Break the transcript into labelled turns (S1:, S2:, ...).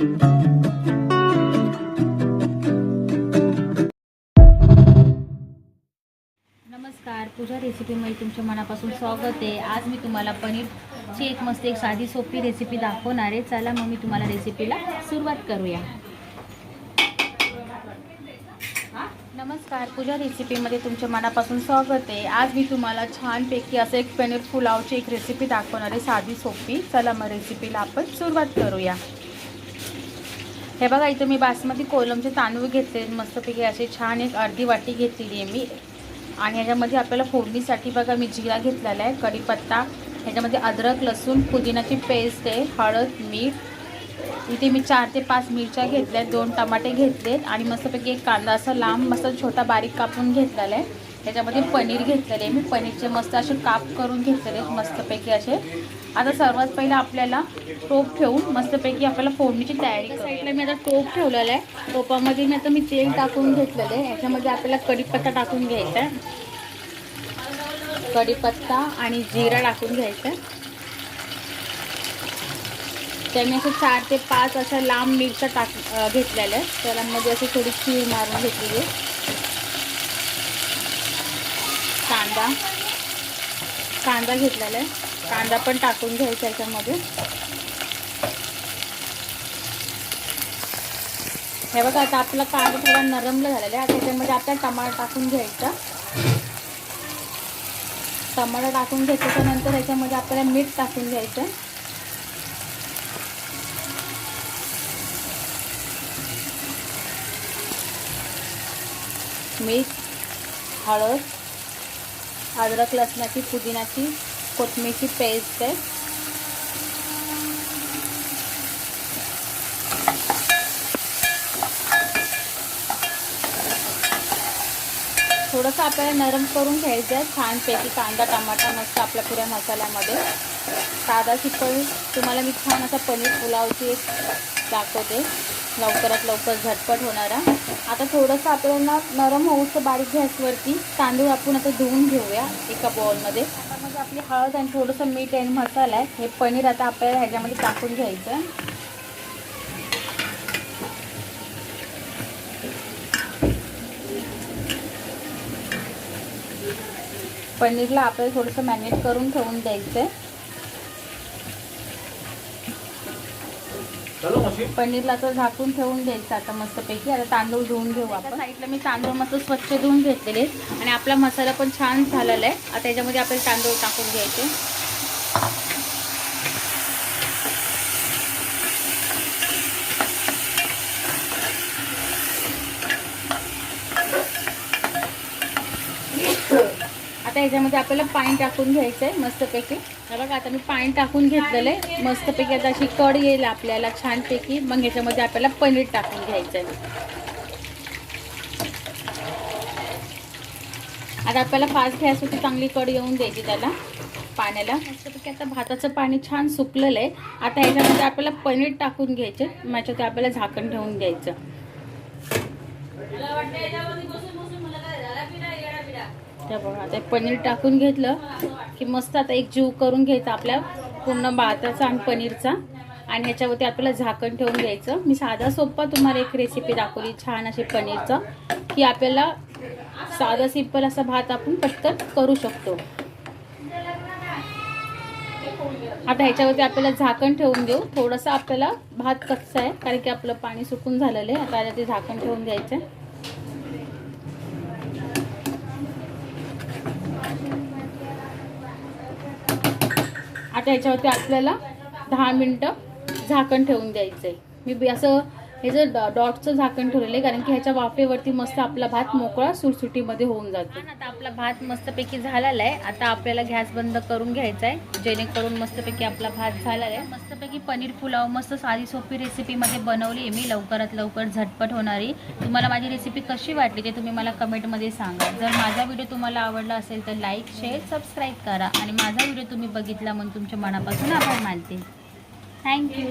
S1: नमस्कार पूजा रेसिपीमध्ये तुमच्या मनापासून स्वागत आहे. आज मी तुम्हाला पनीरची एक मस्त एक साधी सोपी रेसिपी दाखवणार आहे. चला मग मी तुम्हाला रेसिपीला सुरुवात करूया. नमस्कार पूजा रेसिपीमध्ये तुमच्या मनापासून स्वागत आहे. आज मी तुम्हाला छानपैकी असं एक पनीर पुलावची एक रेसिपी दाखवणार आहे साधी सोपी. चला मग रेसिपीला आपण सुरुवात करूया. हे बघा इथं मी बासमती कोलमचे तांदूळ घेतले. मस्तपैकी असे छान एक अर्धी वाटी घेतलेली आहे मी. आणि ह्याच्यामध्ये आपल्याला फोडणीसाठी बघा मी जिरा घेतलेला आहे कढीपत्ता ह्याच्यामध्ये अद्रक लसूण पुदिनाची पेस्ट आहे हळद मीठ. इथे मी चार ते पाच मिरच्या घेतल्या आहेत दोन टमाटे घेतलेत. आणि मस्तपैकी एक कांदा असा लांब मस्त छोटा बारीक कापून घेतलेला आहे. त्याच्यामध्ये पनीर घेतलेले मी पनीरचे मस्त असे काप करून घेतलेले मस्तपैकी असे. आता सर्वात पहिलं आपल्याला टोप ठेवून मस्तपैकी आपल्याला फोडणीची तयारी साईडला मी आता टोप ठेवलेला आहे. टोपामध्ये मी आता मी तेल टाकून घेतलेलं आहे. याच्यामध्ये आपल्याला कढीपत्ता टाकून घ्यायचा आहे. कढीपत्ता आणि जिरा टाकून घ्यायचा आहे. त्याने असं चार ते पाच अशा लांब मिरच्या टाक घेतलेलं घेतलेल्या आहेत. त्यामध्ये अशी थोडी चीळ मारून घेतलेली आहे. कांदा. कांदा घेतलेला आहे. कांदा पण टाकून घ्यायचा याच्यामध्ये हे बघा आता आपला कांदा थोडा नरमला झालेला आहे. आता त्याच्यामध्ये आपल्याला टमाटर टाकून घ्यायचा. टमाटर टाकून घेतल्याच्या नंतर याच्यामध्ये आपल्याला मीठ टाकून घ्यायचं मीठ हळद अद्रक लसणाची पुदिनाची कोथमीची पेस्ट आहे. थोडंसं आपल्याला नरम करून घ्यायचं आहे. छानपैकी कांदा टमाटा मस्त आपल्या पुऱ्या मसाल्यामध्ये. साधा सिंपल तुम्हाला मी छान असा पनीर पुलावची एक दाखवते. लवकरात लवकर झटपट होणारा. आता थोडंसं आपल्याला नरम होऊचं बारीक गॅसवरती. तांदूळ आपण आता धुवून घेऊया एका बॉलमध्ये आता मग आपली हळद आणि थोडंसं मीठ आणि मसाला आहे. हे पनीर आता आपल्याला ह्याच्यामध्ये टाकून घ्यायचं पनीरला आपल्याला थोडंसं मॅरिनेट करून ठेवून द्यायचं आहे पनीरला तर झाकून ठेवून द्यायचं आता मस्तपैकी. आता तांदूळ धुवून घेऊ आपण. साईडला मी तांदूळ मस्त स्वच्छ धुवून घेतलेले आहेत. आणि आपला मसाला पण छान झालेला आहे. आता याच्यामध्ये आपल्याला तांदूळ टाकून घ्यायचे. आता याच्यामध्ये आपल्याला पाणी टाकून घ्यायचं आहे मस्तपैकी. हे बघा आता मी पाणी टाकून घेतलेलं आहे मस्तपैकी आता अशी कड येईल आपल्याला छानपैकी. मग याच्यामध्ये आपल्याला पनीर टाकून घ्यायचं आहे आता आपल्याला फास्ट गॅसवरती चांगली कड येऊन द्यायची त्याला पाण्याला. मस्तपैकी आता भाताचं पाणी छान सुकलेलं आहे आता ह्याच्यामध्ये आपल्याला पनीर टाकून घ्यायचे ते आपल्याला झाकण ठेवून घ्यायचं. त्या बघा. आता पनीर टाकून घेतलं की मस्त आता एक जीव करून घ्यायचा आपल्या पूर्ण भाताचा आणि पनीरचा. आणि ह्याच्यावरती आपल्याला झाकण ठेवून घ्यायचं. मी साधा सोप्पा तुम्हाला एक रेसिपी दाखवली छान अशी पनीरचं की आपल्याला साधा सिंपल असा भात आपण पटकन करू शकतो. आता ह्याच्यावरती आपल्याला झाकण ठेवून देऊ. थोडंसं आपल्याला भात कच्चा आहे कारण की आपलं पाणी सुकून झालेलं आहे. आता ते झाकण ठेवून द्यायचं आहे आता याच्यावरती आपल्याला दहा मिनटं झाकण ठेवून द्यायचं आहे मी बी असं हे जर डॉ- डॉटचं झाकण ठेवलेलं आहे कारण की ह्याच्या वाफेवरती मस्त आपला भात मोकळा सुटसुटीमध्ये होऊन जातो. आता आपला भात मस्तपैकी झालेला आहे. आता आपल्याला गॅस बंद करून घ्यायचा आहे. जेणेकरून मस्तपैकी आपला भात झालेला आहे. मस्तपैकी पनीर पुलाव मस्त साधी सोपी रेसिपीमध्ये बनवली आहे मी. लवकरात लवकर झटपट होणारी. तुम्हाला माझी रेसिपी कशी वाटली ते तुम्ही मला कमेंटमध्ये सांगा. जर माझा व्हिडिओ तुम्हाला आवडला असेल तर लाईक शेअर सबस्क्राईब करा. आणि माझा व्हिडिओ तुम्ही बघितला म्हणून तुमच्या मनापासून आभार मानते. थँक्यू